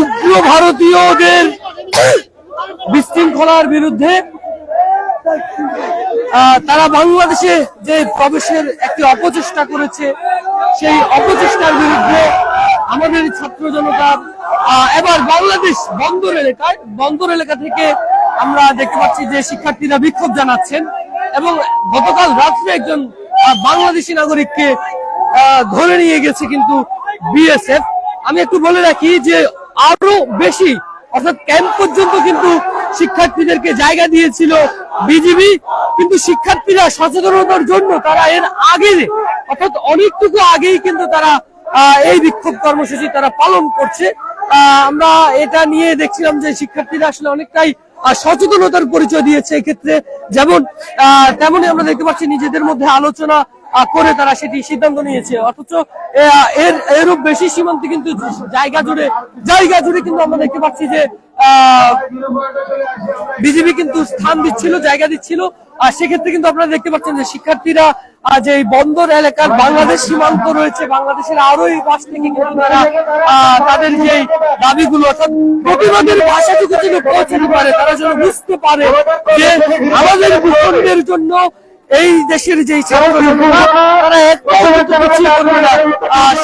উগ্র ভারতীয়দের বিশৃঙ্খলার বিরুদ্ধে তারা বাংলাদেশে যে প্রবেশের একটি অপচেষ্টা করেছে, সেই অপচেষ্টার বিরুদ্ধে আমাদের ছাত্র জনতা এবার বাংলাদেশ বন্দর এলাকায়, বন্দর এলাকা থেকে আমরা দেখতে পাচ্ছি যে শিক্ষার্থীরা বিক্ষোভ জানাচ্ছেন এবং গতকাল রাত্রে একজন বাংলাদেশি নাগরিককে ধরে নিয়ে গেছে কিন্তু বিএসএফ। আমি একটু বলে রাখি যে আরও বেশি অর্থাৎ ক্যাম্প পর্যন্ত কিন্তু শিক্ষার্থীদেরকে জায়গা দিয়েছিল বিজিবি। কিন্তু শিক্ষার্থীরা সচেতনতার জন্য তারা এর আগে অর্থাৎ অনেকটুকু আগেই কিন্তু তারা এই বিক্ষোভ কর্মসূচি তারা পালন করছে। আমরা এটা নিয়ে দেখছিলাম যে শিক্ষার্থীরা আসলে অনেকটাই সচেতনতার পরিচয় দিয়েছে এক্ষেত্রে। যেমন আহ, তেমনই আমরা দেখতে পাচ্ছি নিজেদের মধ্যে আলোচনা করে তারা সেটি সিদ্ধান্ত নিয়েছে। অথচ এর, এরূপ বেশি সীমান্তে কিন্তু জায়গা জুড়ে জায়গা জুড়ে কিন্তু আমরা দেখতে পাচ্ছি যে বিজেপি কিন্তু স্থান দিচ্ছিল, জায়গা দিচ্ছিল। আর সেক্ষেত্রে কিন্তু আপনারা দেখতে পাচ্ছেন যে শিক্ষার্থীরা যে বন্দর এলাকার বাংলাদেশ সীমান্ত রয়েছে, বাংলাদেশের আরও এই পাশ থেকে কিন্তু তারা তাদের যে দাবিগুলো, অর্থাৎ প্রতিবাদের ভাষাটুকু যেন পৌঁছাতে পারে, তারা যেন বুঝতে পারে যে আমাদের ভূখণ্ডের জন্য এই দেশের যে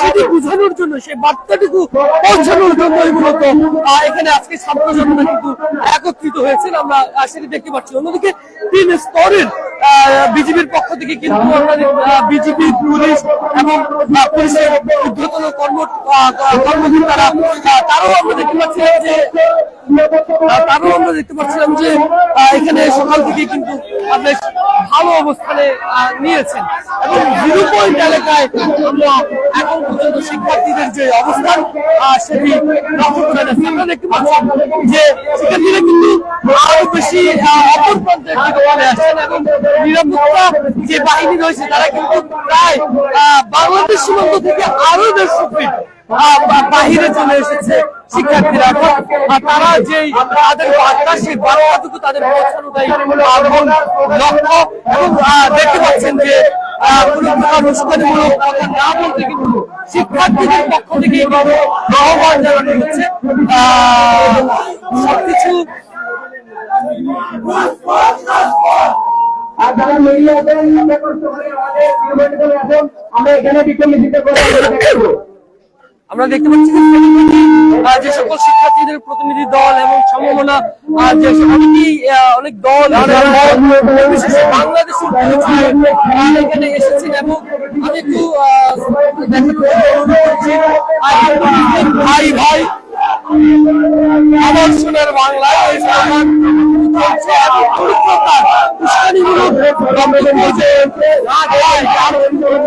সেটি বোঝানোর জন্য, সেই বার্তাটুকু পৌঁছানোর জন্য মূলত এখানে আজকে ছাত্র জনতা কিন্তু একত্রিত হয়েছেন। আমরা সেটি দেখতে পাচ্ছি। অন্যদিকে তিন স্তরের বিজেপির পক্ষ থেকে কিন্তু বিজেপি পুলিশ এবং পুলিশের ঊর্ধ্বতন কর্ম কর্মকর্তারা তারাও আমরা দেখতে পাচ্ছিলাম যে তারও আমরা দেখতে পাচ্ছিলাম যে এখানে সকাল থেকে কিন্তু বেশ ভালো অবস্থানে নিয়েছেন। এবং জিরো পয়েন্ট এলাকায় আমরা এখন পর্যন্ত শিক্ষার্থীদের যে অবস্থান সেটি লক্ষ্য করে যাচ্ছে। আমরা দেখতে পাচ্ছি যে শিক্ষার্থীরা কিন্তু আরও বেশি অপর প্রান্তের দিকে এবং নিরাপত্তা যে বাহিনী রয়েছে, তারা কিন্তু প্রায় বাংলাদেশ সীমান্ত থেকে আরও দেড়শো বাহিরে চলে এসেছে শিক্ষার্থীরা। তারা যে তাদের বার্তা, সেই বার্তাটুকু তাদের পৌঁছানোটাই লক্ষ্য। এবং দেখতে পাচ্ছেন যে শিক্ষার্থীদের পক্ষ থেকে আহ্বান সবকিছু আর যারা মিডিয়া আছেন আমরা কষ্ট করে আমাদের নির্বাচিত আছেন আমরা এখানে আমরা দেখতে পাচ্ছি যে সকল শিক্ষার্থীদের প্রতিনিধি দল এবং সম্ভাবনা যে অনেকেই অনেক দল বিশেষ বাংলাদেশের এখানে এসেছেন এবং আমি একটু ভাই ভাই। আমার সোনার বাংলায় এই স্লোগান চলছে এবং কোনো উস্কানিমূলক বক্তব্য যে না দেওয়ায় তার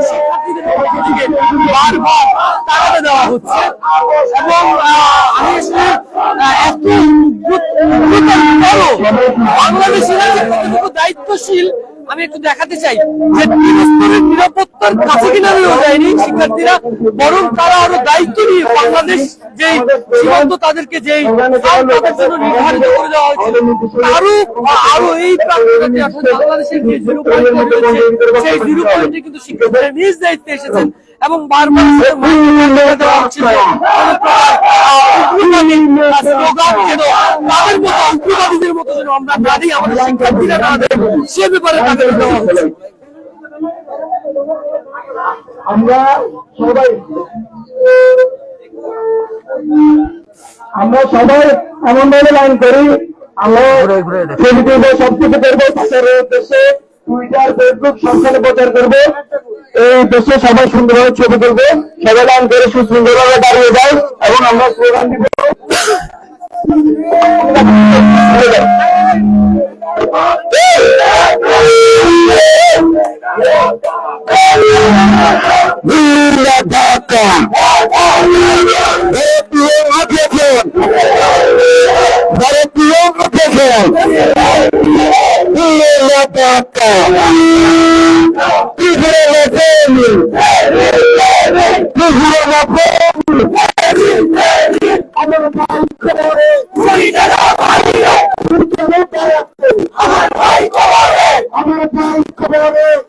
শিক্ষার্থীদের বারবার তাড়াতে দেওয়া হচ্ছে। এবং আমি আসলে এত বাংলাদেশিরা দায়িত্বশীল। আমি একটু দেখাতে চাই যে নিরাপত্তার কাছে কিনারেও যায়নি শিক্ষার্থীরা, বরং তারা আরও দায়িত্ব নিয়ে বাংলাদেশ যেই সীমান্ত তাদেরকে যেই জন্য নির্ধারিত করে দেওয়া হয়েছিল আরও আরও এই অর্থাৎ বাংলাদেশের যে জিরো পয়েন্ট রয়েছে, সেই জিরো পয়েন্টে কিন্তু শিক্ষার্থীরা নিজ দায়িত্বে এসেছেন এবং বারবার কোনো উগ্রবাদীদের মতো যেন আমরা না দিই আমাদের শিক্ষার্থীরা না দেয় সে ব্যাপারে তাদের দেওয়া হচ্ছে। আমরা সবাই আমরা সবাই এমন ভাবে লাইন করি আমরা সবকিছু করব প্রচারের উদ্দেশ্যে টুইটার ফেসবুক সবখানে প্রচার করব। এই উদ্দেশ্যে সবাই সুন্দরভাবে ছবি তুলবো। সবাই লাইন করে সুশৃঙ্খলভাবে দাঁড়িয়ে যায় এবং আমরা স্লোগান দিব। খবরে আমার ভাই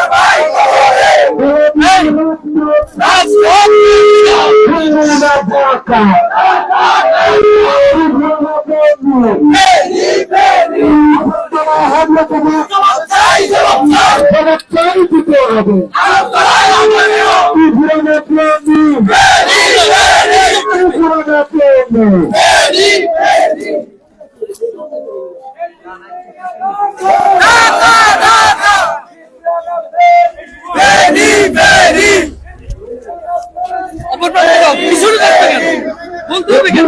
জহান অপর প্রান্তে যাও পিছনে দেখবে কেন বলতে হবে কেন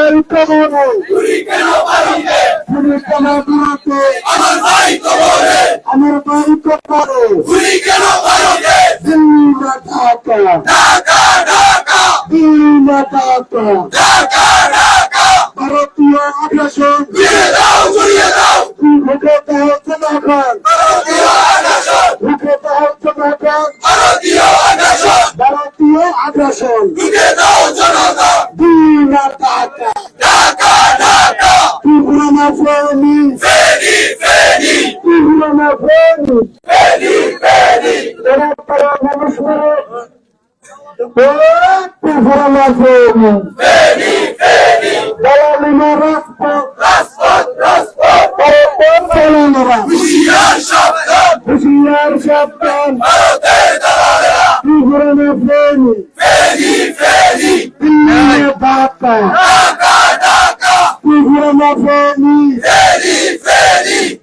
পবিত্র আমার বাড়ি কমানো পুলিশ আমার দূরত্বে আমার বাড়ি কেন দিল্লি না ঢাকা দিল্লি না ঢাকা ভারতীয় আগ্রাসন ভোগতা হচ্ছে না এখন ভোগতা হচ্ছে না এখন ভারতীয় আগ্রাসন দিল্লি না ঢাকা ত্রিপুরা না ফেনি ত্রিপুরা না ফেনি এরা তারা মানুষ মেরে না ফেনি দালালি না রাজপথ পরপর চালানোরা হুশিয়ার সাবধান ত্রিপুরা না ফেনি দিল্লি না ঢাকা ত্রিপুরা না ফেনি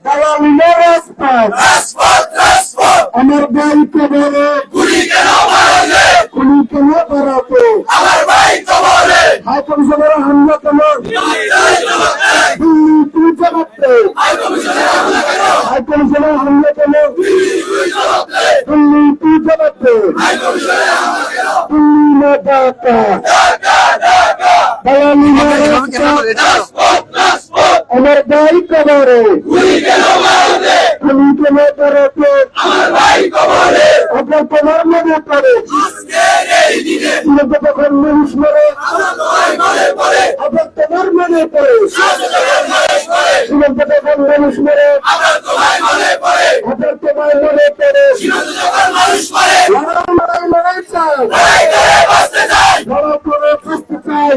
দালালি না রাজপথ আমার বাড়ি কবরে কুড়ি কেন ভারতে হাই কমিশনের হামলা কেন দিল্লি তুই জবাবতে হাই কমিশনের হামলা কেন দিল্লি তুই জবাবতে দিল্লি না আমার ভাই কবরে আমি কেন ভারতে আপনার তোমার মনে পড়ে। তখন মানুষ মরে আপনার তোমার মনে সুরত তখন মানুষ মরে আপনার তোমার মনে পড়ে লড়াই লড়াই লড়াই চাই লড়াই করে বাঁচতে চাই লড়াই লড়াই লড়াই চাই লড়াই লড়াই চাই আমরা কোনো জনতা তুমি কে আমি কে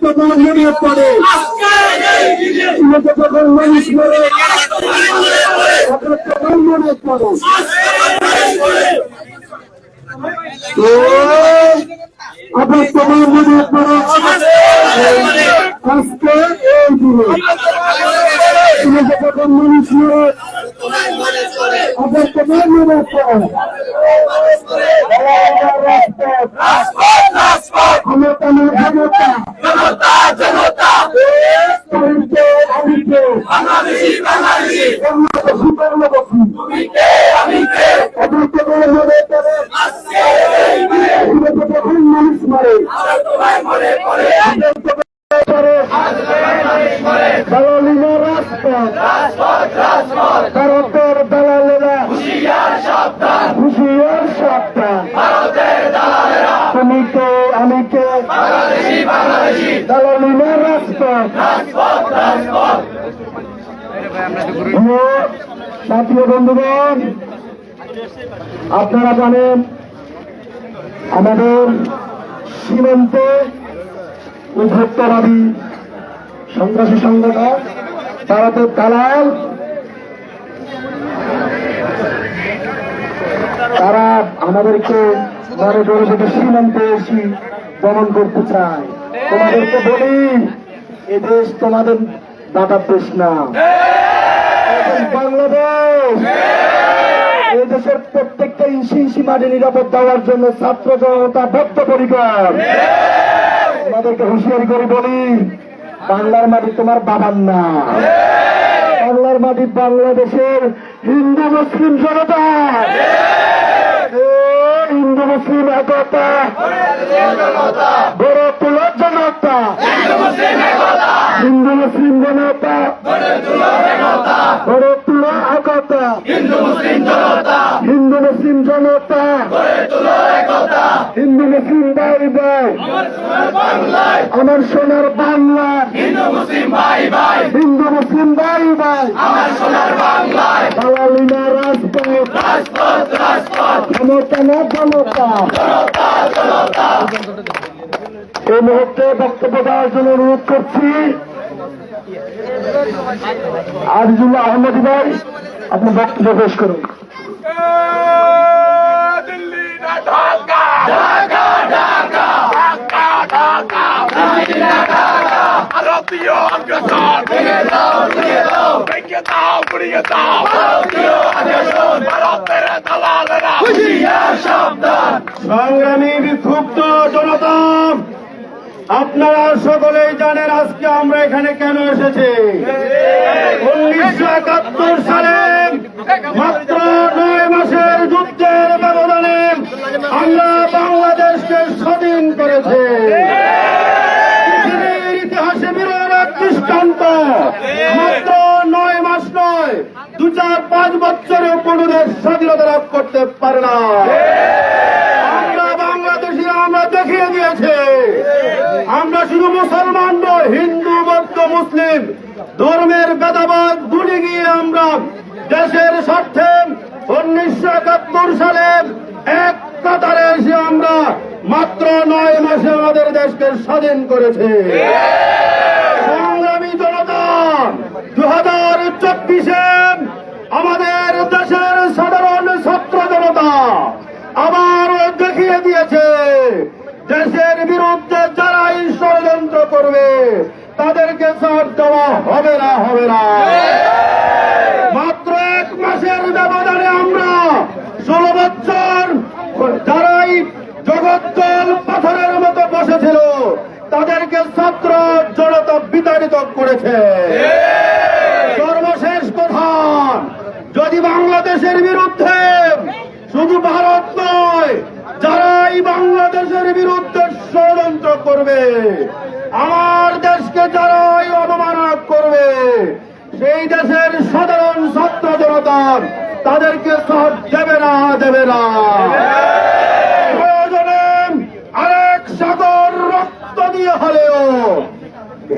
আপনার নিয়োগ করে যখন মানুষ করে তোমার মনে পড়ে ও, আপনার তোমার মনে পড়ে আজকে এই দিনে সুরত তখন মানুষ মরে আপনার তোমার মনে পড়ে ক্ষমতা না ক্ষমতা তুমিকে আমিকে বাংলাদেশি বাংলাদেশি আপনার তোমার মনে পড়ে সুরত তখন মানুষ মরে দালালিনা রাজপথ ভারতের দালালেরা হুশিয়ার সাবধান তুমি তো আমি কে দালালি না রাজপথ প্রিয় জাতীয় বন্ধুগণ, আপনারা জানেন, আমাদের সীমান্তে উদ্ভক্তবাদী সন্ত্রাসী সংগঠন তারা তো দালাল, তারা আমাদেরকে করে যদি সীমান্তে এসে দমন করতে চায়। তোমাদেরকে বলি এ দেশ তোমাদের দাদার দেশ না বাংলাদেশ। এই দেশের প্রত্যেকটা ইঞ্চি ইঞ্চি মাটি নিরাপদ দেওয়ার জন্য ছাত্র জনতা বদ্ধপরিকর। তোমাদেরকে হুঁশিয়ারি করে বলি বাংলার মাটি তোমার বাবার না। বাংলার মাটি বাংলাদেশের হিন্দু মুসলিম জনতা। হিন্দু মুসলিম একতা। গড়ে তোলার জনতা হিন্দু মুসলিম জনতা। গড়ে তোলা একতা। হিন্দু মুসলিম জনতা। হিন্দু মুসলিম ভাই ভাই। আমার সোনার বাংলা। হিন্দু মুসলিম ভাই ভাই। দালালিনা রাজপথ। ক্ষমতা না জনতা। এই মুহূর্তে বক্তব্য দেওয়ার জন্য অনুরোধ করছি। আজিজুল্লাহ আহমদ ভাই, আপনি বক্তব্য পেশ করুন। ভারতীয় আগ্রাসন ভেঙে দাও ভেঙে দাও ভারতের দালালেরা সংগ্রামী বিক্ষুব্ধ জনতা আপনারা সকলেই জানেন আজকে আমরা এখানে কেন এসেছি। উনিশশো একাত্তর সালে মাত্র নয় মাসের যুদ্ধের ব্যবধানে আমরা বাংলাদেশকে স্বাধীন করেছে। ইতিহাসে বিরল এক দৃষ্টান্ত। মাত্র নয় মাস নয়, দু চার পাঁচ বছরেও কোনো দেশ স্বাধীনতা লাভ করতে পারে না আমরা বাংলাদেশি আমরা দেখিয়ে দিয়েছে আমরা শুধু মুসলমান নয় হিন্দু বৌদ্ধ মুসলিম ধর্মের ভেদাবাদ ভুলে গিয়ে আমরা দেশের স্বার্থে উনিশশো একাত্তর সালে এক কাতারে এসে আমরা মাত্র নয় মাসে আমাদের দেশকে স্বাধীন করেছে। সংগ্রামী জনতা দু হাজার চব্বিশে আমাদের দেশের সাধারণ ছাত্র জনতা আবার দেখিয়ে দিয়েছে, দেশের বিরুদ্ধে যারাই ষড়যন্ত্র করবে, তাদেরকে ছাড় দেওয়া হবে না হবে না মাত্র এক মাসের ব্যবধানে আমরা ষোলো বছর যারাই জগদ্দল পাথরের মতো বসেছিল তাদেরকে ছাত্র জনতা বিতাড়িত করেছে। সর্বশেষ কথা যদি বাংলাদেশের বিরুদ্ধে শুধু ভারত নয় যারাই বাংলাদেশের বিরুদ্ধে ষড়যন্ত্র করবে আমার দেশকে যারাই অবমাননা করবে সেই দেশের সাধারণ ছাত্র জনতা তাদেরকে সব দেবে না দেবে না। হলেও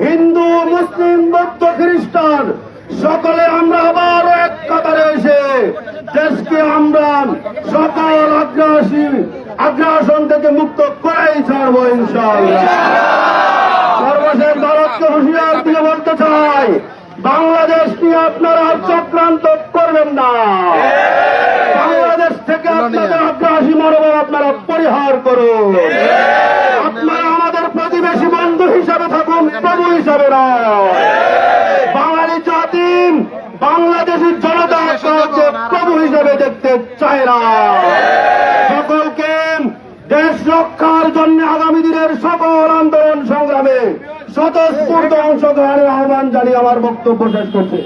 হিন্দু, মুসলিম, বৌদ্ধ, খ্রিস্টান, সকলে আমরা আবার এক কাতারে এসে দেশকে আমরা সকল আগ্রাসী, আগ্রাসন থেকে মুক্ত করাই ছাড়বো ইনশাআল্লাহ। সর্বশেষ ভারতকে হুঁশিয়ার দিয়ে বলতে চাই, বাংলাদেশ নিয়ে আপনারা চক্রান্ত করবেন না বাংলাদেশ থেকে আপনাদের আগ্রাসী মনোভাব আপনারা পরিহার করুন আপনারা আমাদের প্রতিবেশী বন্ধু হিসাবে থাকুন প্রভু হিসাবে নয় বাঙালি জাতি বাংলাদেশের জনতা আপনাকে প্রভু হিসাবে দেখতে চায় না সকলকে দেশ রক্ষার জন্য আগামী দিনের সকল আন্দোলন সংগ্রামে স্বতঃস্ফূর্ত অংশগ্রহণের আহ্বান জানিয়ে আমার বক্তব্য শেষ করছে।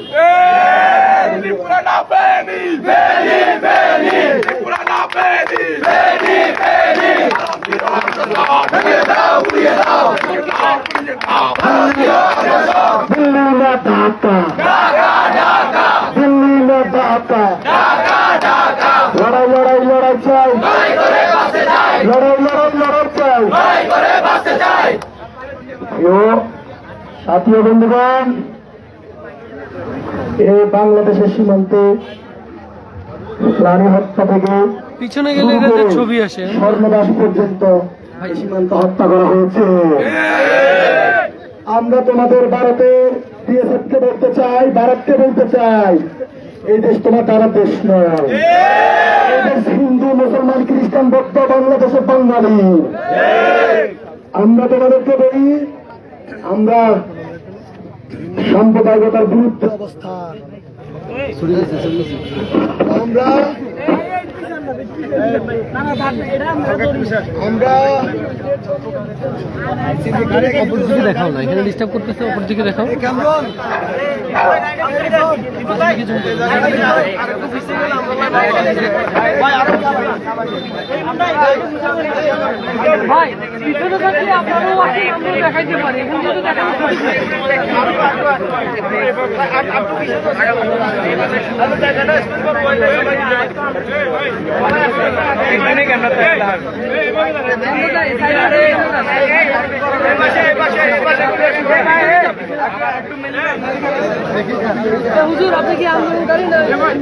ত্রিপুরা না বেনি বেনি বেনি ত্রিপুরা না বেনি বেনি বেনি ভারতীয় আগ্রাসন ভেঙে দাও গুড়িয়ে দাও ভেঙে দাও গুড়িয়ে দাও ভারতীয় আগ্রাসন দিল্লি না ঢাকা দিল্লি না ঢাকা লড়াই লড়াই লড়াই চাই লড়াই লড়াই লড়াই চাই প্রিয় সাথী ও বন্ধুগণ এই বাংলাদেশের সীমান্তে প্রাণী হত্যা থেকে পিছনে গেলে ছবি আসে। স্বর্ণদাস পর্যন্ত সীমান্ত হত্যা করা হয়েছে। আমরা তোমাদের ভারতে বিএসএফ কে বলতে চাই ভারতকে বলতে চাই এই দেশ তোমার তারা দেশ নয়। এই হিন্দু মুসলমান খ্রিস্টান বৌদ্ধ বাংলাদেশের বাঙালি। আমরা তোমাদেরকে বলি আমরা সাম্প্রদায়িকতার গুরুত্ব অবস্থান। আমরা আমরা দেখাও না এখানে ডিস্টার্ব করতেছে অপর দিকে দেখাও ভাই পিছনে হুজুর আপনি কি আন্দোলন করেন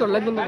গুলি